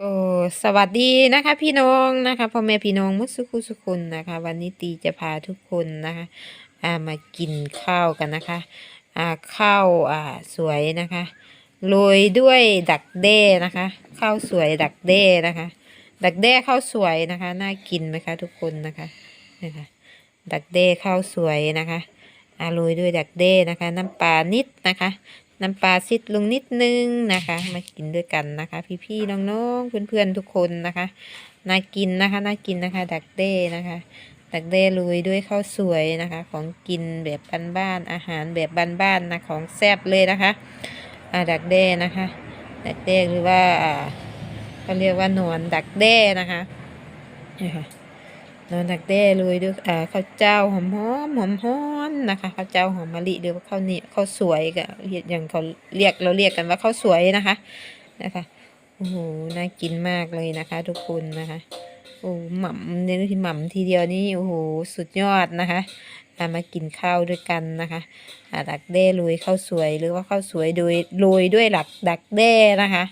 โอ้สวัสดีนะคะ พี่น้องนะคะพ่อแม่พี่น้องมุสุคุสุคนนะคะ วันนี้ตีจะพาทุกคนนะคะอ่ามากินข้าวกันนะคะอ่าข้าวอ่าสวยนะคะโรยด้วยดักแด้นะคะข้าวสวยดักแด้นะคะ ดักแด้ข้าวสวยนะคะน่ากินไหมคะทุกคนนะคะนะคะดักแด้ข้าวสวยนะคะอาโรยด้วยดักแด้นะคะ น้ำปลานิดนะคะ น้ำปลาซิดลงนิดนึงนะคะ มากินด้วยกันนะคะ พี่ๆน้องๆเพื่อนๆทุกคนนะคะน่ากินนะคะน่ากินนะคะ ดักเด้นะคะ ดักเด้ลุยด้วยข้าวสวยนะคะ ของกินแบบบ้านๆอาหารแบบบ้านๆนะของแซ่บเลยนะคะอ่าดักเด้นะคะ ดักเด้หรือว่าเขาเรียกว่าหนอนดักเด้นะคะนะคะ นอนดักเด้ลุยด้วยอ่าข้าวเจ้าหอมหอมหอมหอมนะคะข้าวเจ้าหอมมะลิหรือว่าข้าวเหนียวข้าวสวยก็อย่างเขาเรียกเราเรียกกันว่าข้าวสวยนะคะนะคะโอ้โหน่ากินมากเลยนะคะ ทุกคนนะคะโอ้หม่ำเนี่ยที่หม่ำทีเดียวนี่โอ้โหสุดยอดนะคะอ่ามากินข้าวด้วยกันนะคะอ่าดักแด้โรยข้าวสวยหรือว่าข้าวสวยโดยโรยด้วยหลักดักแด้นะคะ